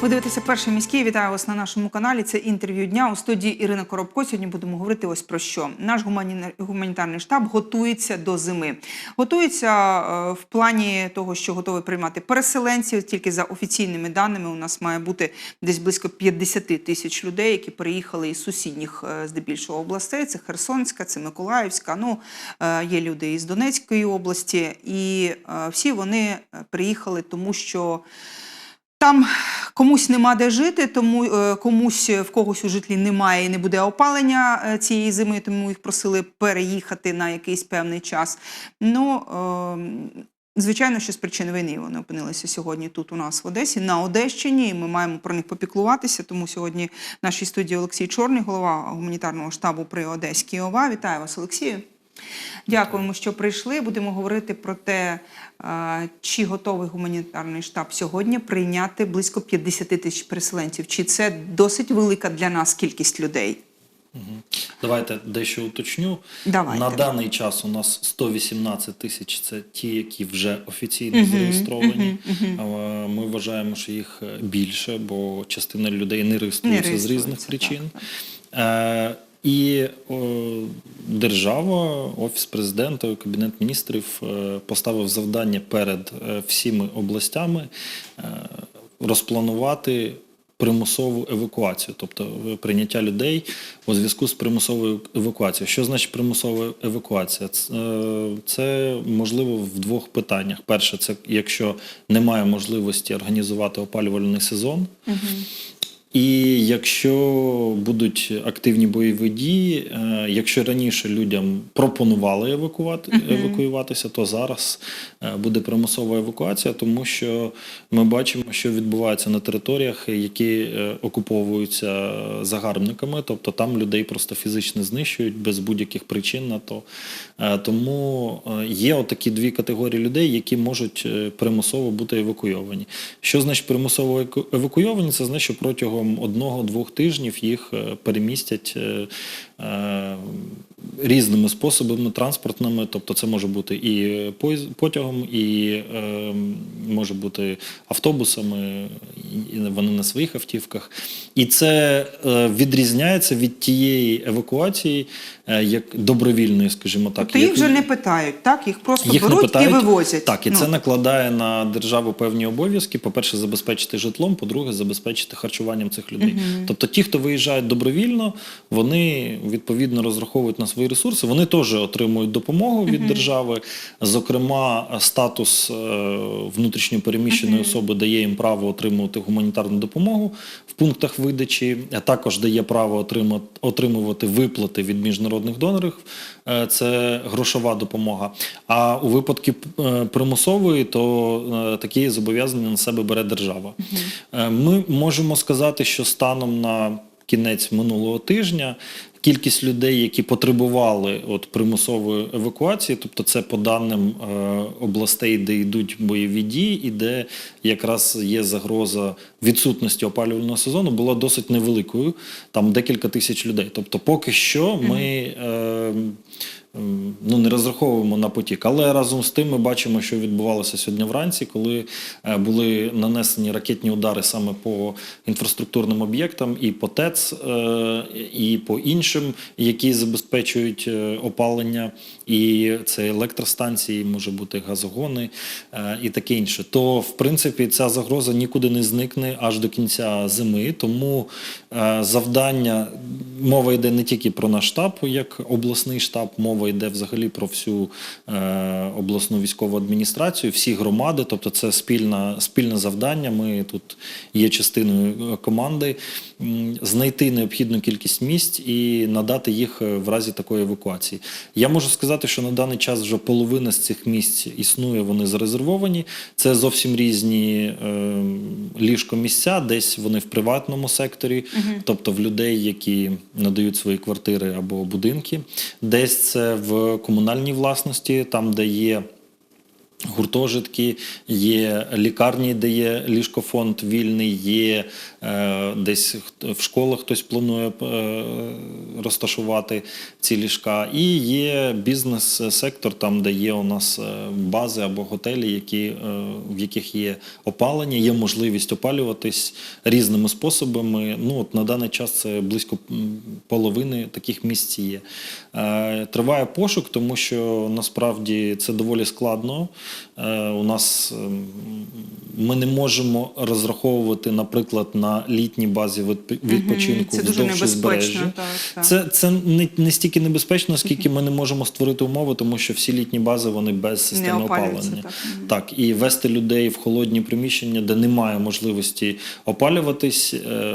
Ви дивитеся перший міський. Вітаю вас на нашому каналі. Це інтерв'ю дня у студії Ірина Коробко. Сьогодні будемо говорити ось про що. Наш гумані- гуманітарний штаб готується до зими. Готується е, в плані того, що готовий приймати переселенців. Тільки за офіційними даними у нас має бути десь близько 50 тисяч людей, які переїхали із сусідніх е, здебільшого областей. Це Херсонська, це Миколаївська. Ну е, є люди із Донецької області, і всі вони приїхали, тому що. Там комусь нема де жити, тому е, комусь в когось у житлі немає і не буде опалення е, цієї зими, тому їх просили переїхати на якийсь певний час. Ну, е, звичайно, що з причин війни вони опинилися сьогодні тут у нас в Одесі, на Одещині. і Ми маємо про них попіклуватися. Тому сьогодні в нашій студії Олексій Чорний, голова гуманітарного штабу при Одеській ОВА. Вітаю вас, Олексію. Дякуємо, що прийшли. Будемо говорити про те, е, чи готовий гуманітарний штаб сьогодні прийняти близько 50 тисяч переселенців. Чи це досить велика для нас кількість людей? Давайте дещо уточню. Давайте. На даний час у нас 118 тисяч це ті, які вже офіційно зареєстровані. Е, Ми вважаємо, що їх е, більше, бо частина людей не реєструється Не з різних реєструється, причин. так, так. Е, І о, держава, офіс президента, кабінет міністрів е, поставив завдання перед е, всіми областями е, розпланувати примусову евакуацію, тобто е, прийняття людей у зв'язку з примусовою евакуацією. Що значить примусова евакуація? Ц- е, Це можливо в двох питаннях. Перше, це якщо немає можливості організувати опалювальний сезон. І якщо будуть активні бойові дії, е, якщо раніше людям пропонували евакувати, евакуюватися, то зараз е, буде примусова евакуація, тому що ми бачимо, що відбувається на територіях, які е, окуповуються загарбниками, тобто там людей просто фізично знищують без будь-яких причин на то. Тому є отакі дві категорії людей, які можуть примусово бути евакуйовані. Що значить примусово евакуйовані? Це значить, що протягом одного-двох тижнів їх е, перемістять е, е, різними способами транспортними, тобто це може бути і потягом, і е, може бути автобусами, і вони на своїх автівках. І це е, відрізняється від тієї евакуації, е, як добровільної, скажімо так. Тобто їх вже не питають, так? Їх просто їх беруть питають. і вивозять. Так, і Ну, це накладає на державу певні обов'язки. По-перше, забезпечити житлом, по-друге, забезпечити харчуванням цих людей. Тобто, ті, хто виїжджають добровільно, вони відповідно розраховують на свої ресурси. Вони теж отримують допомогу від держави. Зокрема, статус е, внутрішньопереміщеної особи дає їм право отримувати гуманітарну допомогу в пунктах видачі, а також дає право отримувати виплати від міжнародних донорів. Е, Це грошова допомога. А у випадку е, примусової, то такі зобов'язання на себе бере держава. Ми можемо сказати, що станом на кінець минулого тижня кількість людей, які потребували от примусової евакуації, тобто це по даним е, областей, де йдуть бойові дії, і де якраз є загроза відсутності опалювального сезону, була досить невеликою, там декілька тисяч людей. Тобто, поки що ми. Е, Ну, не розраховуємо на потік, але разом з тим ми бачимо, що відбувалося сьогодні вранці, коли е, були нанесені ракетні удари саме по інфраструктурним об'єктам, і по ТЕЦ, е, і по іншим, які забезпечують е, опалення, і це електростанції, може бути газогони і таке інше. То, в принципі, ця загроза нікуди не зникне аж до кінця зими. Тому завдання мова йде не тільки про наш штаб, як обласний штаб, мова йде взагалі про всю е, обласну військову адміністрацію, всі громади. Тобто, це спільна, спільне завдання. Ми тут є частиною е, команди. Знайти необхідну кількість місць і надати їх е, в разі такої евакуації. Я можу сказати, що на даний час вже половина з цих місць існує, вони зарезервовані. Це зовсім різні е, ліжкомісця, десь вони в приватному секторі, тобто в людей, які надають свої квартири або будинки, десь це в комунальній власності, там, де є Гуртожитки, є лікарні, де є ліжкофонд вільний, є е, десь в школах хтось планує е, розташувати ці ліжка. І є бізнес-сектор, там, де є у нас е, бази або готелі, які, е, в яких є опалення, є можливість опалюватись різними способами. Ну, от на даний час це близько половини таких місць є. Е, Триває пошук, тому що насправді це доволі складно. Е, У нас ем, ми не можемо розраховувати, наприклад, на літній базі відпочинку Це вздовж узбережжя. Так, так. Це, це не, не стільки небезпечно, скільки ми не можемо створити умови, тому що всі літні бази вони без системи опалення. так. Так, і вести людей в холодні приміщення, де немає можливості опалюватись. е,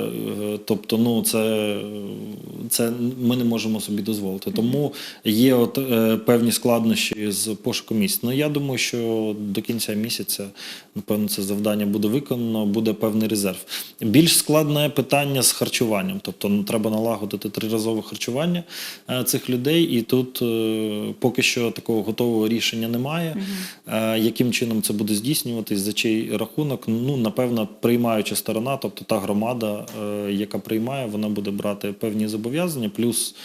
Тобто, ну це, це ми не можемо собі дозволити. Тому є от е, певні складнощі з пошуком місць. Ну я думаю, що до кінця місяця, напевно, це завдання буде виконано, буде певний резерв. Більш складне питання з харчуванням, тобто ну, треба налагодити триразове харчування е, цих людей, і тут е, поки що такого готового рішення немає. Е, Яким чином це буде здійснюватись, за чий рахунок? Ну, напевно, приймаюча сторона, тобто та громада, яка приймає, вона буде брати певні зобов'язання, плюс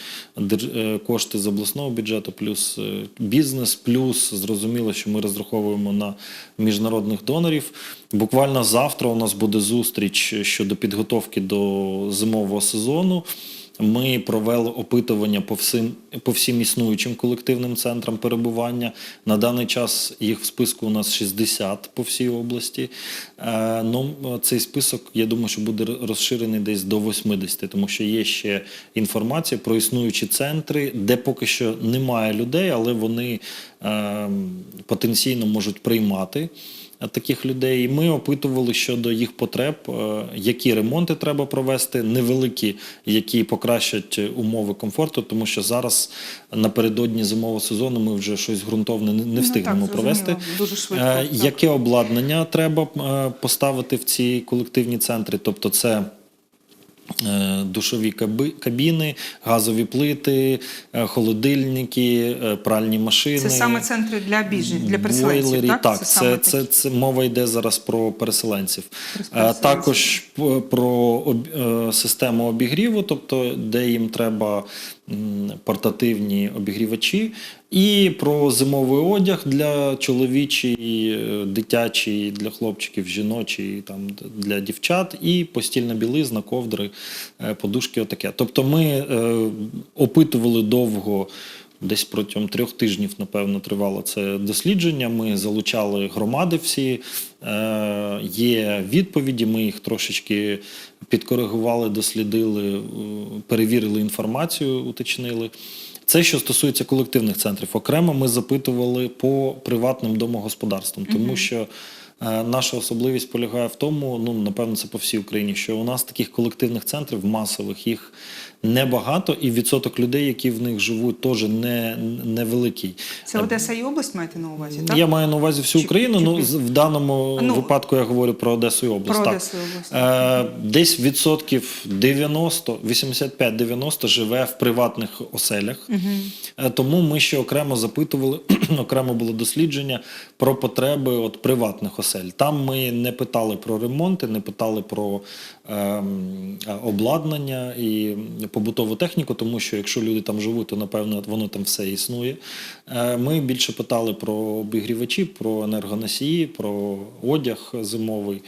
кошти з обласного бюджету, плюс бізнес, плюс зрозуміло, що ми розраховуємо на міжнародних донорів. Буквально завтра у нас буде зустріч щодо підготовки до зимового сезону. Ми провели опитування по всім, по всім існуючим колективним центрам перебування. На даний час їх в списку у нас 60 по всій області. Е, ну, цей список, я думаю, що буде розширений десь до 80, тому що є ще інформація про існуючі центри, де поки що немає людей, але вони е, потенційно можуть приймати таких людей. Ми опитували щодо їх потреб, е, які ремонти треба провести, невеликі, які покращать умови комфорту, тому що зараз напередодні зимового сезону ми вже щось ґрунтовне не- встигнемо Ну, встигнемо так, провести. Дуже швидко, Е. Яке обладнання треба е, поставити в ці колективні центри? Тобто, це е, душові кабіни, газові плити, е, холодильники, е, пральні машини. Це саме центри для біженців, для переселенців, Бойлері, так? так, це, саме це, це, мова йде зараз про переселенців. Е, переселенців. Також про об, е, систему обігріву, тобто де їм треба портативні обігрівачі, і про зимовий одяг для чоловічий, е, дитячий, для хлопчиків, жіночий, там для дівчат, і постільна білизна, ковдри, е, подушки. Отаке. Тобто ми е, опитували довго. Десь протягом трьох тижнів, напевно, тривало це дослідження. Ми залучали громади всі. Е, є відповіді, ми їх трошечки підкоригували, дослідили, перевірили інформацію, уточнили. Це що стосується колективних центрів. Окремо ми запитували по приватним домогосподарствам, тому що е, наша особливість полягає в тому, ну напевно, це по всій Україні, що у нас таких колективних центрів масових їх небагато, і відсоток людей, які в них живуть, теж не, невеликий. Це Одеса і область маєте на увазі, так? Я маю на увазі всю Чи- Україну, чи ну з- в даному Ну, випадку я говорю про Одесу і область. Про так. Одесу і область. Е, десь відсотків 90, 85-90 живе в приватних оселях. Е, Тому ми ще окремо запитували, окремо було дослідження про потреби от приватних осель. Там ми не питали про ремонти, не питали про ем, е, обладнання і побутову техніку, тому що якщо люди там живуть, то напевно воно там все існує. Е, Ми більше питали про обігрівачі, про енергоносії, про одяг зимовий,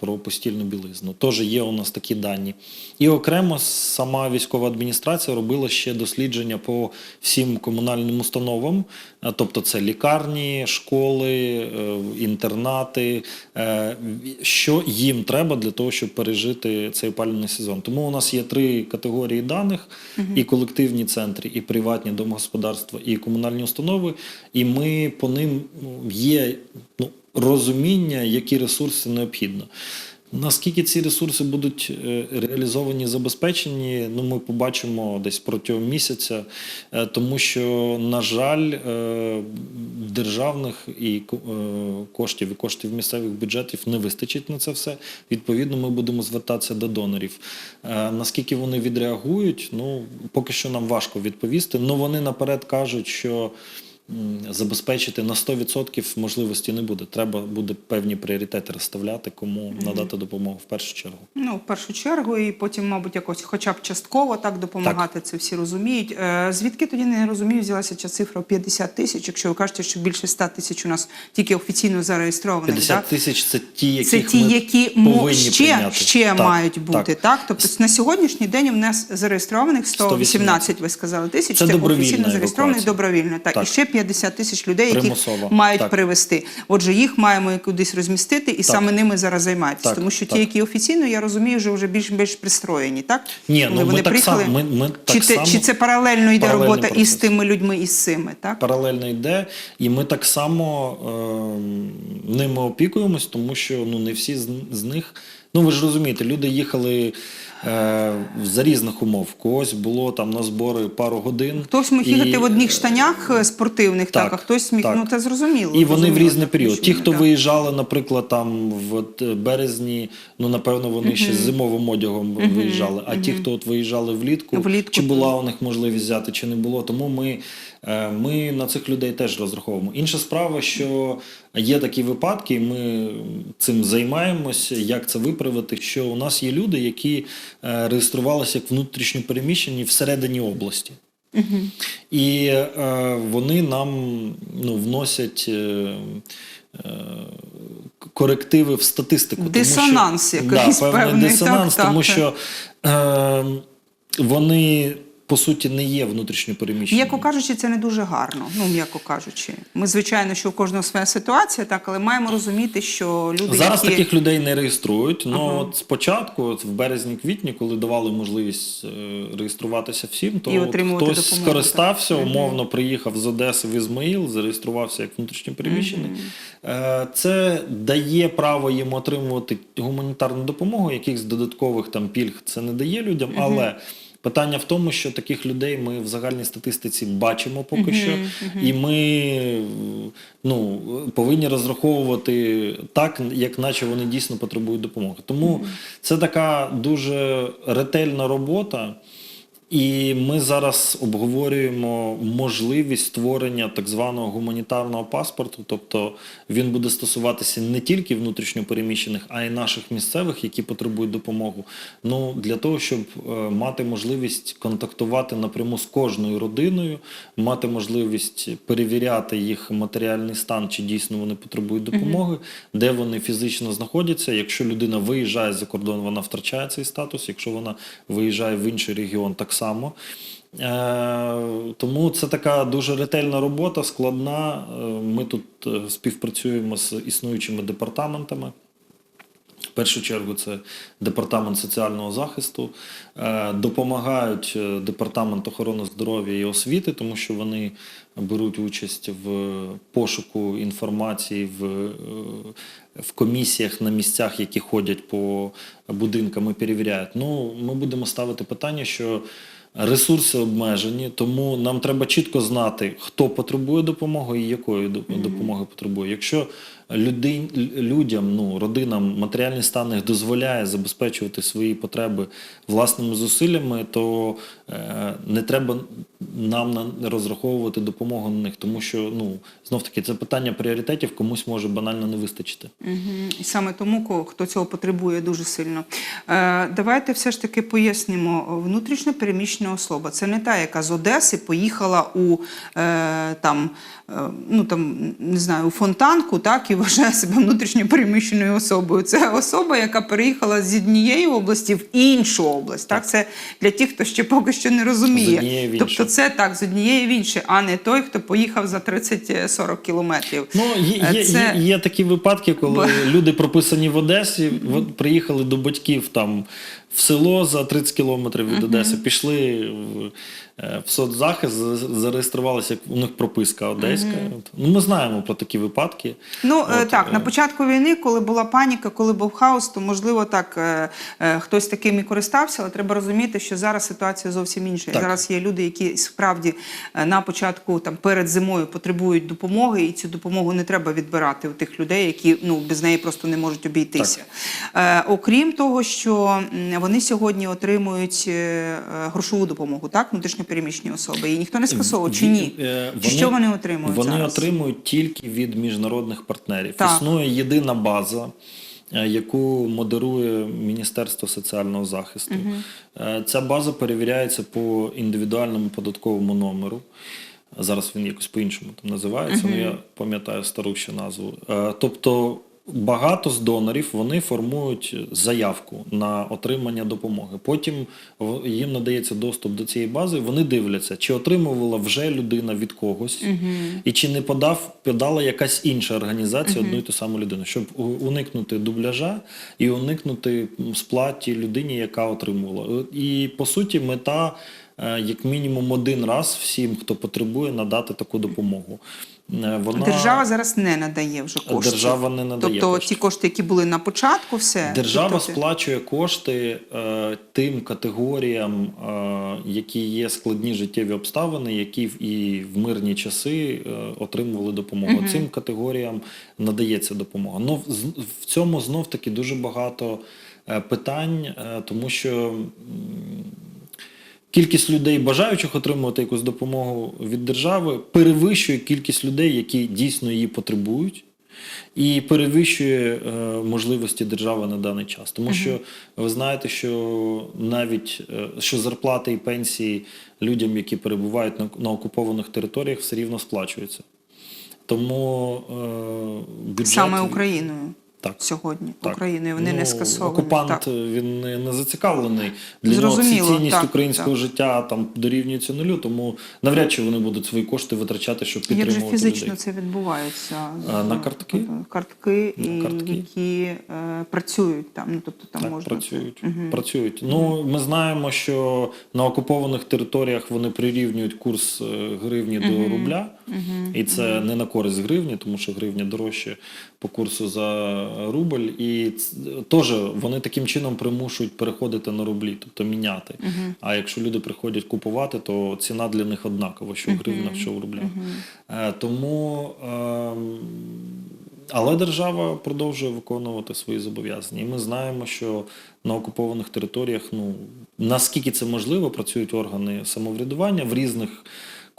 про постільну білизну. Теж є у нас такі дані. І окремо сама військова адміністрація робила ще дослідження по всім комунальним установам, Е, тобто це лікарні, школи, е, інтернати, е, що їм треба для того, щоб пережити цей опалювальний сезон. Тому у нас є три категорії даних: і колективні центри, і приватні домогосподарства, і комунальні установи. І ми по ним ну, є ну, розуміння, які ресурси необхідно. Наскільки ці ресурси будуть е, реалізовані, забезпечені, ну ми побачимо десь протягом місяця, Е, тому що, на жаль, е, державних і коштів і коштів місцевих бюджетів не вистачить на це все. Відповідно, ми будемо звертатися до донорів. Наскільки вони відреагують, ну поки що нам важко відповісти. Ну вони наперед кажуть, що забезпечити на 100% можливості не буде. Треба буде певні пріоритети розставляти, кому надати допомогу в першу чергу. Ну, в першу чергу, і потім, мабуть, якось, хоча б частково так допомагати, це всі розуміють. Е, звідки тоді не розумію, взялася ця цифра 50 тисяч, якщо ви кажете, що більше 100 тисяч у нас тільки офіційно зареєстрованих. 50 тисяч це ті, яких Це ті, які мо- повинні ще, прийняти. ще Так, мають бути, так? Тобто на сьогоднішній день у нас зареєстрованих 118, ви сказали, тисяч. Це добровільна офіційно зареєстрованих добровільно. Так. Так. І ще 50 тисяч людей, яких мають Так. привезти. Отже, їх маємо кудись розмістити, і саме ними зараз займаєтесь. Так, Тому що ті, які офіційно, я розумію, вже вже більш більш пристроєні, так? Ні, ну вони ми так приїхали. само. Ми, ми чи, так це, само чи це паралельно йде Паралельний робота і з тими людьми, і з цими, так? паралельно йде, і ми так само е, ними опікуємось, тому що ну не всі з, з них. Ну ви ж розумієте, люди їхали за різних умов. Когось було там на збори пару годин. Хтось міг і, в одних е, штанях е, спортивних, так, так, а хтось міг, так. ну це зрозуміло. І вони в різний період. Ті, хто так. виїжджали, наприклад, там в е, березні, ну напевно, вони ще з зимовим одягом виїжджали. А ті, хто от виїжджали влітку, Влітку, чи була у них можливість взяти, чи не було. Тому ми, е, ми на цих людей теж розраховуємо. Інша справа, що є такі випадки, ми цим займаємося, як це виправити. Що у нас є люди, які е, реєструвалися як внутрішньо переміщені всередині області. І е, вони нам ну, вносять е, е, корективи в статистику. тому Дисонанс що, якийсь да, певний певний, дисонанс, так, тому так. що е, вони по суті не є внутрішньо переміщені. М'яко кажучи, це не дуже гарно. Ну, м'яко кажучи. Ми, звичайно, що у кожного своя ситуація, так, але маємо розуміти, що люди, Зараз які... таких людей не реєструють. Ну Ага. от спочатку, от в березні-квітні, коли давали можливість е, реєструватися всім, то хтось допомогу, скористався, так. умовно приїхав з Одеси в Ізмаїл, зареєструвався як внутрішньопереміщений. Е, Це дає право їм отримувати гуманітарну допомогу, якихось додаткових там пільг це не дає людям, але. Питання в тому, що таких людей ми в загальній статистиці бачимо поки що, і ми ну, повинні розраховувати так, як наче вони дійсно потребують допомоги. Тому це така дуже ретельна робота. І ми зараз обговорюємо можливість створення так званого гуманітарного паспорту, тобто він буде стосуватися не тільки внутрішньопереміщених, а й наших місцевих, які потребують допомогу. Ну для того, щоб е, мати можливість контактувати напряму з кожною родиною, мати можливість перевіряти їх матеріальний стан, чи дійсно вони потребують допомоги, де вони фізично знаходяться. Якщо людина виїжджає за кордон, вона втрачає цей статус. Якщо вона виїжджає в інший регіон, так само. Е, Тому це така дуже ретельна робота, складна. Е, Ми тут е, співпрацюємо з існуючими департаментами. В першу чергу це департамент соціального захисту, Е, допомагають е, департамент охорони здоров'я і освіти, тому що вони беруть участь в пошуку інформації в, е, в комісіях на місцях, які ходять по будинкам і перевіряють. Ну, ми будемо ставити питання, що Ресурси обмежені, тому нам треба чітко знати, хто потребує допомоги і якої допомоги потребує. Якщо людей, людям, ну, родинам матеріальний стан їх дозволяє забезпечувати свої потреби власними зусиллями, то е, не треба нам на, розраховувати допомогу на них, тому що ну, знов таки це питання пріоритетів комусь може банально не вистачити. Мгм. І саме тому, хто цього потребує дуже сильно. Е, давайте все ж таки пояснимо. Внутрішньо переміщена особа це не та, яка з Одеси поїхала у е, там, е, ну там не знаю, у фонтанку, так і вважає себе внутрішньо переміщеною особою. Це особа, яка переїхала з однієї області в іншу область. Так, це для тих, хто ще поки що не розуміє. В тобто, це так з однієї в інше, а не той, хто поїхав за 30-40 кілометрів. Ну, є, Е, є, це- є, є такі випадки, коли Бо- люди прописані в Одесі, приїхали до батьків там в село за 30 кілометрів від Одеси, пішли в, е, в соцзахист, зареєструвалися, як у них прописка одеська. Ну, ми знаємо про такі випадки. Ну е, От, так, е, на початку війни, коли була паніка, коли був хаос, то можливо так е, е, хтось таким і користався, але треба розуміти, що зараз ситуація зовсім інша. Так. Зараз є люди, які справді на початку там перед зимою потребують допомоги, і цю допомогу не треба відбирати у тих людей, які ну без неї просто не можуть обійтися. Е, окрім того, що вони сьогодні отримують е, грошову допомогу, так? Внутрішньопереміщені особи. І ніхто не скасовував чи ні? Е, що вони отримують Вони зараз? отримують тільки від міжнародних партнерів. Так. Існує єдина база, е, яку модерує Міністерство соціального захисту. Е, Ця база перевіряється по індивідуальному податковому номеру. Зараз він якось по-іншому там називається, але я пам'ятаю стару ще назву. Тобто багато з донорів вони формують заявку на отримання допомоги. Потім їм надається доступ до цієї бази. Вони дивляться, чи отримувала вже людина від когось, і чи не подав подала якась інша організація одну і ту саму людину, щоб уникнути дубляжа і уникнути сплаті людині, яка отримувала. І по суті, мета е, як мінімум один раз всім, хто потребує, надати таку допомогу. Е, Вона... Держава зараз не надає вже коштів. Держава не надає Тобто коштів. ті кошти, які були на початку, все. Держава тобто, сплачує кошти е, тим категоріям, е, які є складні життєві обставини, які в- і в мирні часи е, отримували допомогу. Цим категоріям надається допомога. Ну в, в цьому знов таки дуже багато е, питань, е, тому що. Кількість людей, бажаючих отримувати якусь допомогу від держави, перевищує кількість людей, які дійсно її потребують, і перевищує е, можливості держави на даний час. Тому що ви знаєте, що навіть е, що зарплати і пенсії людям, які перебувають на, на окупованих територіях, все рівно сплачуються. Тому е, бюджет Саме Україною Так. сьогодні. Так. Україною вони Ну, не скасовані. Окупант Так. він не, не зацікавлений. Для Зрозуміло, нього цінність так, українського так. життя там дорівнюється нулю, тому навряд чи вони будуть свої кошти витрачати, щоб Як підтримувати же фізично людей. це відбувається? А, на картки? Тобто Картки, На і, картки. які е, працюють там. Ну, тобто там Так, можна працюють. працюють. Ну, ми знаємо, що на окупованих територіях вони прирівнюють курс е, гривні до рубля, і це не на користь гривні, тому що гривня дорожче по курсу за рубль. І теж вони таким чином примушують переходити на рублі, тобто міняти. А якщо люди приходять купувати, то ціна для них однакова, що в гривнах, що в рублях. Е, Тому. ем, але держава продовжує виконувати свої зобов'язання. І ми знаємо, що на окупованих територіях, ну наскільки це можливо, працюють органи самоврядування в різних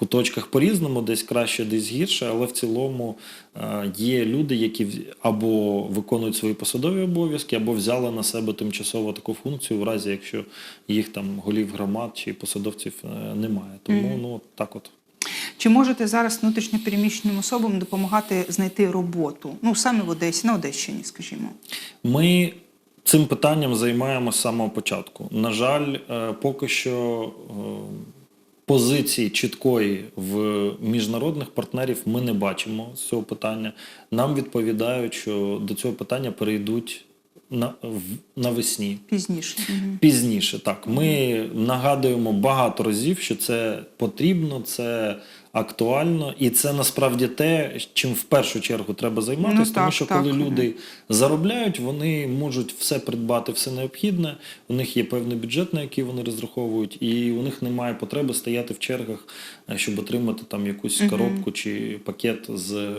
куточках по-різному, десь краще, десь гірше, але в цілому е, є люди, які або виконують свої посадові обов'язки, або взяли на себе тимчасово таку функцію, в разі якщо їх там голів громад чи посадовців е, немає. Тому ну так от. Чи можете зараз внутрішньопереміщеним особам допомагати знайти роботу? Ну, саме в Одесі, на Одещині, скажімо. Ми цим питанням займаємося з самого початку. На жаль, е, поки що позиції чіткої в міжнародних партнерів ми не бачимо з цього питання. Нам відповідають, що до цього питання перейдуть на, в- навесні. Пізніше. Пізніше, так. Ми нагадуємо багато разів, що це потрібно, це актуально, і це насправді те, чим в першу чергу треба займатися, Ну, тому що так. коли люди заробляють, вони можуть все придбати, все необхідне. У них є певний бюджет, на який вони розраховують, і у них немає потреби стояти в чергах, е, щоб отримати там якусь коробку чи пакет з е,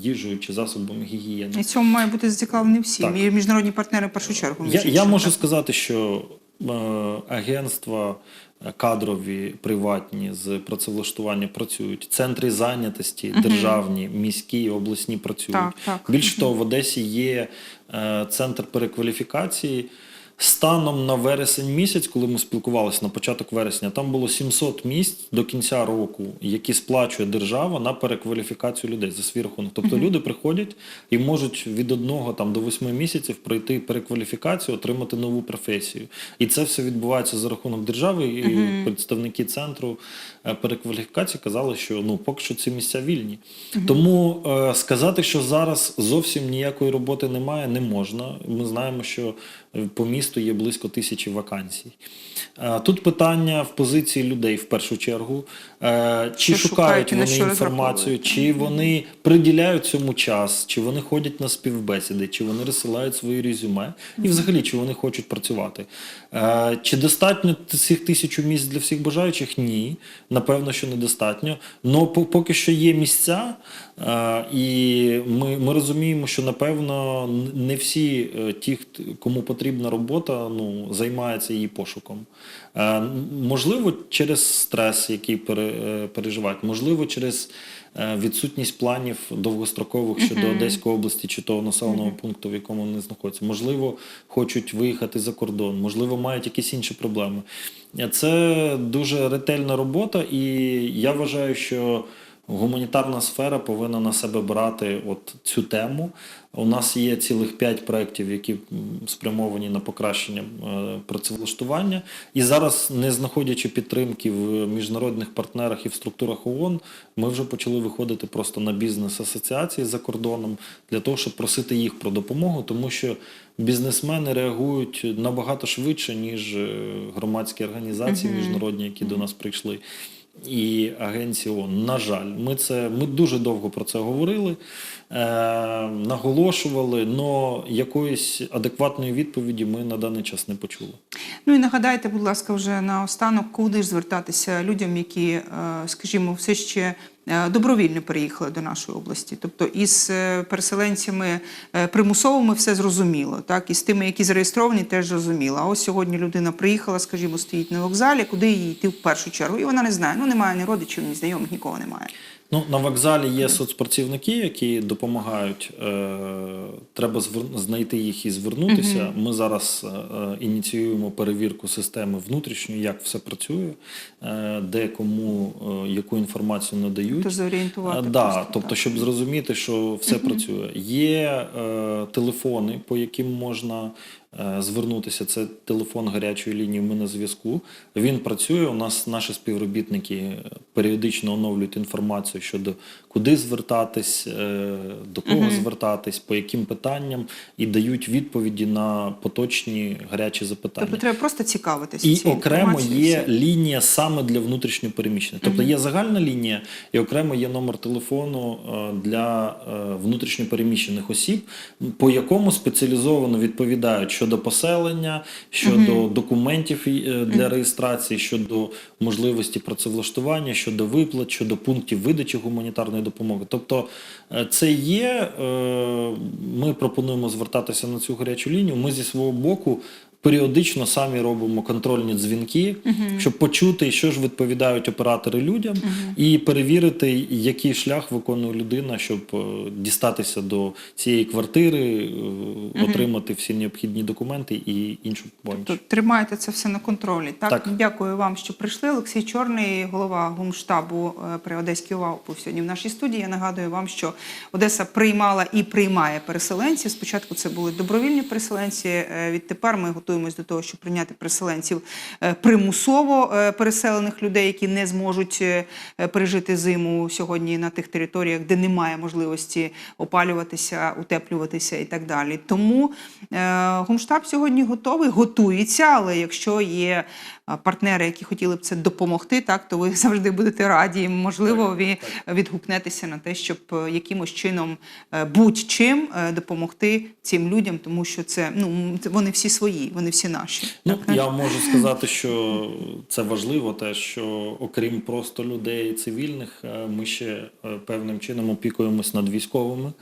їжею чи засобами гігієни. І цьому має бути зацікавлені всі. Так. Міжнародні партнери в першу чергу. Я, я можу так. сказати, що агентства е, кадрові, приватні з працевлаштування працюють. Центри зайнятості державні, міські, обласні працюють. Так, так. Більше того, в Одесі є е, центр перекваліфікації. Станом на вересень місяць, коли ми спілкувалися на початок вересня, там було 700 місць до кінця року, які сплачує держава на перекваліфікацію людей за свій рахунок. Тобто люди приходять і можуть від одного там до восьми місяців пройти перекваліфікацію, отримати нову професію. І це все відбувається за рахунок держави. І представники центру перекваліфікації казали, що ну поки що ці місця вільні. Тому е, сказати, що зараз зовсім ніякої роботи немає, не можна. Ми знаємо, що е, по місту є близько тисячі вакансій. Е, Тут питання в позиції людей в першу чергу. Е, Чи Що шукають шукають вони інформацію, чи вони приділяють цьому час, чи вони ходять на співбесіди, чи вони розсилають свої резюме, і взагалі чи вони хочуть працювати. Е, Чи достатньо цих тисячу місць для всіх бажаючих? Ні. Напевно, що недостатньо. Но по- поки що є місця, е, і ми, ми розуміємо, що напевно не всі е, ті, кому потрібна робота, ну, займаються її пошуком. Е, Можливо, через стрес, який пере, переживають, можливо, через відсутність планів довгострокових щодо Одеської області чи того населеного пункту, в якому вони знаходяться. Можливо, хочуть виїхати за кордон, можливо, мають якісь інші проблеми. Е, Це дуже ретельна робота, і я вважаю, що гуманітарна сфера повинна на себе брати от цю тему. У нас є цілих п'ять проєктів, які спрямовані на покращення е, працевлаштування. І зараз, не знаходячи підтримки в міжнародних партнерах і в структурах ООН, ми вже почали виходити просто на бізнес-асоціації за кордоном для того, щоб просити їх про допомогу, тому що бізнесмени реагують набагато швидше, ніж е, громадські організації міжнародні, які до нас прийшли. І агенції ООН. На жаль, ми це ми дуже довго про це говорили, е, наголошували, але якоїсь адекватної відповіді ми на даний час не почули. Ну і нагадайте, будь ласка, вже наостанок, куди ж звертатися людям, які, е, скажімо, все ще добровільно переїхали до нашої області. Тобто із е, переселенцями е, примусовими все зрозуміло, так і з тими, які зареєстровані, теж зрозуміло. А ось сьогодні людина приїхала, скажімо, стоїть на вокзалі, куди їй йти в першу чергу, і вона не знає. Ну немає ні родичів, ні знайомих, нікого немає. Ну, на вокзалі є соцпрацівники, які допомагають. Е, треба звер- знайти їх і звернутися. Ми зараз е, е, ініціюємо перевірку системи внутрішньої, як все працює, е, де кому е, яку інформацію надають. Тож зорієнтувати. Е, Да, просто, тобто, так. щоб зрозуміти, що все працює. Є е, телефони, по яким можна звернутися. Це телефон гарячої лінії. Ми на зв'язку. Він працює. У нас наші співробітники е, періодично оновлюють інформацію щодо куди звертатись, е, до кого звертатись, по яким питанням, і дають відповіді на поточні гарячі запитання. Тобто треба просто цікавитися. І окремо є лінія саме для внутрішньо переміщених. Тобто є загальна лінія, і окремо є номер телефону е, для е, внутрішньо переміщених осіб, по якому спеціалізовано відповідають щодо поселення, щодо документів е, для реєстрації, щодо можливості працевлаштування, щодо виплат, щодо пунктів видачі гуманітарної допомоги. Тобто е, це є. е, Ми пропонуємо звертатися на цю гарячу лінію. Ми зі свого боку періодично самі робимо контрольні дзвінки, щоб почути, що ж відповідають оператори людям, і перевірити, який шлях виконує людина, щоб е, дістатися до цієї квартири, е, отримати всі необхідні документи і іншу поміч. Тобто тримаєте це все на контролі. Так? Так. дякую вам, що прийшли. Олексій Чорний, голова гумштабу е, при Одеській ОВА, сьогодні в нашій студії. Я нагадую вам, що Одеса приймала і приймає переселенців. Спочатку це були добровільні переселенці. е, Відтепер ми готуємось до того, щоб прийняти переселенців е, примусово переселених людей, які не зможуть пережити зиму сьогодні на тих територіях, де немає можливості опалюватися, утеплюватися і так далі. Тому гумштаб сьогодні готовий, готується, але якщо є партнери, які хотіли б це допомогти, так? То ви завжди будете раді. І, Можливо, ви відгукнетеся на те, щоб е, якимось чином е, будь-чим е, допомогти цим людям, тому що це ну вони всі свої, вони всі наші. Ну, так, я можу сказати, що це важливо, те, що окрім просто людей цивільних, ми ще певним чином опікуємось над військовими,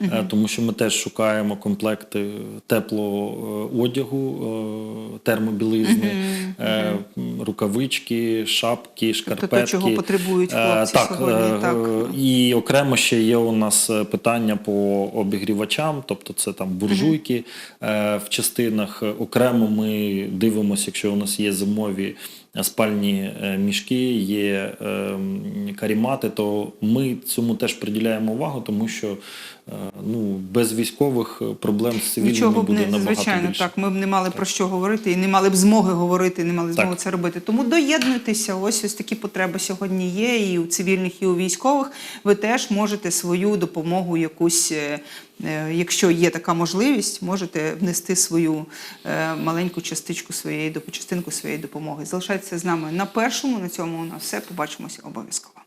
е, тому що ми теж шукаємо комплекти теплого одягу, термобілизни, е, м, шапки, шкарпетки. Тобто чого потребують Е, хлопці так, сьогодні, е, так. І окремо ще є у нас е, питання по обігрівачам, тобто це там буржуйки угу. в частинах. Окремо ми дивимося, якщо у нас є зимові спальні е, мішки, є е, карімати, то ми цьому теж приділяємо увагу, тому що е, ну, без військових проблем з цивільними Нічого б буде не набагато звичайно більше. так. Ми б не мали про що говорити і не мали б змоги говорити, не мали змоги Так. це робити. Тому доєднуйтеся. Ось ось такі потреби сьогодні є. І у цивільних, і у військових. Ви теж можете свою допомогу якусь. е, Якщо є така можливість, можете внести свою маленьку частичку своєї частинку своєї допомоги. Залишайтеся з нами на першому. На цьому у нас все. Побачимося обов'язково.